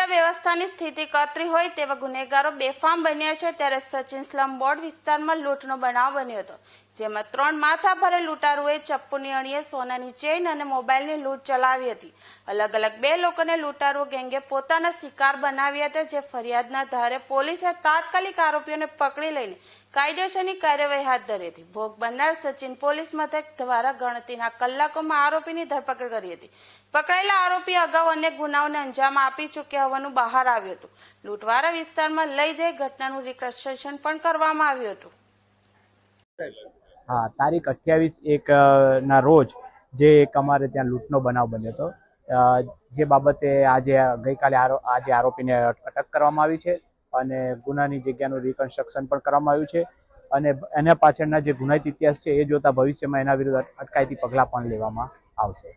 કાયદા વ્યવસ્થાની સ્થિતિ કતરી હોય તેવા ગુનેગારો બેફામ બન્યા છે. ત્યારે સચિન સ્લમ બોર્ડ વિસ્તારમાં લૂંટનો બનાવ બન્યો હતો. જેમાં ત્રણ માથા ભરે લૂંટારુએ ચપ્પુની અણીએ સોનાની ચેઇન અને મોબાઈલની લૂંટ ચલાવી હતી. અલગ અલગ બે લોકોને લૂંટારુ ગેંગે પોતાના શિકાર બનાવ્યા હતા, જે ફરિયાદના ધારે પોલીસે તાત્કાલિક આરોપીઓને પકડી લઈને કાયદેસરની કાર્યવાહી હાથ ધરી હતી. ભોગ બનનાર સચિન પોલીસ મથક દ્વારા ગણતરીના કલાકોમાં આરોપીની ધરપકડ કરી હતી. પકડાયેલા આરોપી અગાઉ અનેક ગુનાઓને અંજામ આપી ચૂક્યા હોવાનું બહાર આવ્યું હતું. લૂંટવાળા વિસ્તારમાં લઈ જઈ ઘટનાનું રિકન્સ્ટ્રક્શન પણ કરવામાં આવ્યું હતું. હા, તારીખ અઠ્યાવીસ એક ના રોજ જે એક અમારે ત્યાં લૂંટનો બનાવ બન્યો હતો. જે બાબતે આજે ગઈકાલે આજે આરોપીને અટક કરવામાં આવી છે અને ગુનાની જગ્યાનું રિકન્સ્ટ્રક્શન પણ કરવામાં આવ્યું છે અને એના પાછળના જે ગુનાહિત ઇતિહાસ છે એ જોતા ભવિષ્યમાં એના વિરુદ્ધ અટકાયતી પગલાં પણ લેવામાં આવશે.